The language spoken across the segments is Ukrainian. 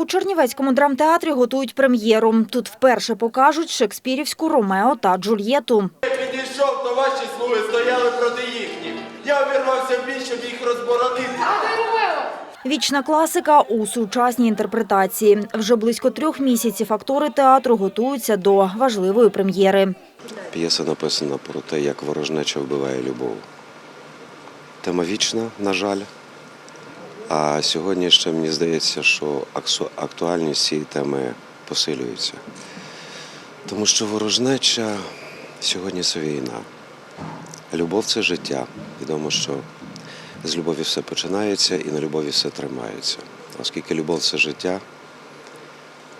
У Чернівецькому драмтеатрі готують прем'єру. Тут вперше покажуть шекспірівську Ромео та Джульєту. Підійшов, то ваші слуги стояли проти їхніх. Я увірвався в бій, щоб їх розборонити. Вічна класика у сучасній інтерпретації. Вже близько трьох місяців актори театру готуються до важливої прем'єри. П'єса написана про те, як ворожнеча вбиває любов. Тема вічна, на жаль. А сьогодні ще мені здається, що актуальність цієї теми посилюється. Тому що ворожнеча сьогодні це війна. Любов це життя. Відомо, що з любові все починається і на любові все тримається. Оскільки любов це життя,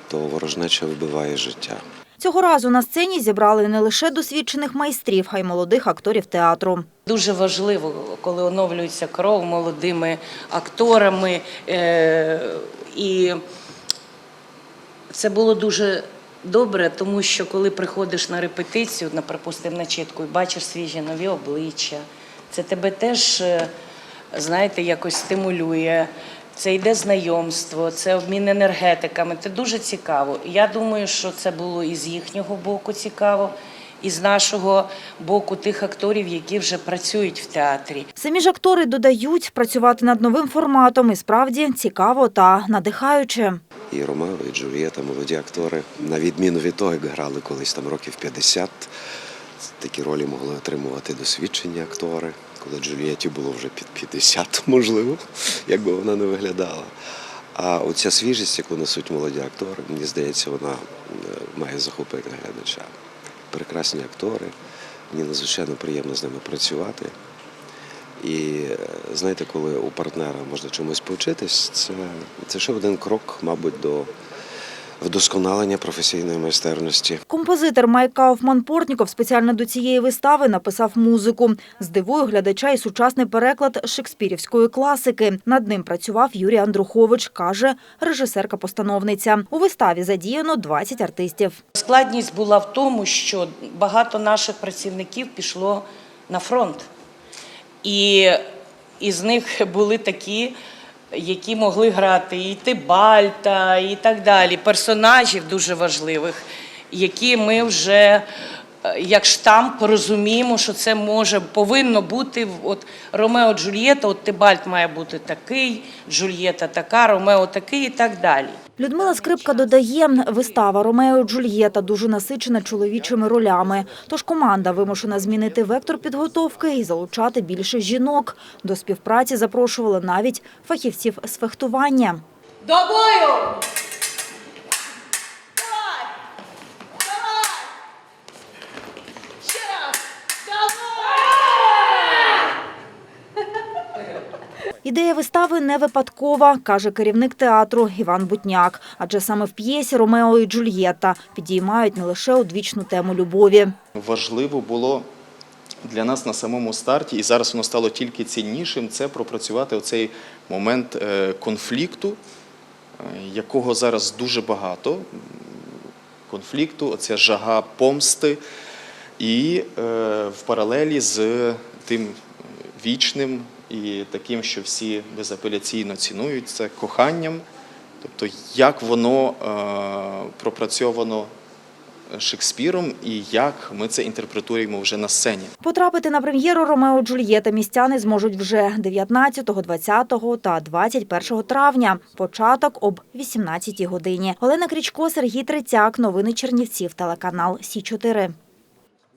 то ворожнеча вбиває життя. Цього разу на сцені зібрали не лише досвідчених майстрів, а й молодих акторів театру. Дуже важливо, коли оновлюється кров молодими акторами. Е, і це було дуже добре, тому що коли приходиш на репетицію, на припустимо, на чітку, і бачиш свіжі нові обличчя, це тебе теж, е, знаєте, якось стимулює. Це йде знайомство, це обмін енергетиками. Це дуже цікаво. Я думаю, що це було і з їхнього боку цікаво, і з нашого боку тих акторів, які вже працюють в театрі. Самі ж актори додають, працювати над новим форматом і справді цікаво та надихаюче. І Ромео, і Джульєта, молоді актори, на відміну від того, як грали колись там років 50, такі ролі могли отримувати досвідчені актори, коли Джульєті було вже під 50, можливо, як би вона не виглядала. А оця свіжість, яку несуть молоді актори, мені здається, вона е, має захопити глядача. Прекрасні актори, мені надзвичайно приємно з ними працювати. І е, знаєте, коли у партнера можна чомусь повчитись, це, це ще один крок, мабуть, до вдосконалення професійної майстерності. Композитор Майк Кауфман Портніков спеціально до цієї вистави написав музику. Здивує глядача і сучасний переклад шекспірівської класики. Над ним працював Юрій Андрухович, каже режисерка-постановниця. У виставі задіяно 20 артистів. Складність була в тому, що багато наших працівників пішло на фронт. І із них були такі, які могли грати і Тибальта, і так далі, персонажів дуже важливих, які ми вже як штамп розуміємо, що це може повинно бути в- от Ромео Джульєта, от Тибальт має бути такий, Джульєта така, Ромео такий і так далі. Людмила Скрипка додає, вистава Ромео Джульєта дуже насичена чоловічими ролями. Тож команда вимушена змінити вектор підготовки і залучати більше жінок. До співпраці запрошували навіть фахівців з фехтування. До бою! Ідея вистави не випадкова, каже керівник театру Іван Бутняк. Адже саме в п'єсі Ромео і Джульєта підіймають не лише одвічну тему любові. важливо було для нас на самому старті, і зараз воно стало тільки ціннішим, це пропрацювати оцей момент е, конфлікту, е, якого зараз дуже багато. Конфлікту, оця жага помсти, і е, в паралелі з тим вічним і таким, що всі безапеляційно цінують, це коханням. Тобто, як воно е, пропрацьовано Шекспіром і як ми це інтерпретуємо вже на сцені. Потрапити на прем'єру Ромео Джульєта містяни зможуть вже 19, 20 та 21 травня. Початок об 18 годині. Олена Крічко, Сергій Трицяк. Новини Чернівців. Телеканал Сі 4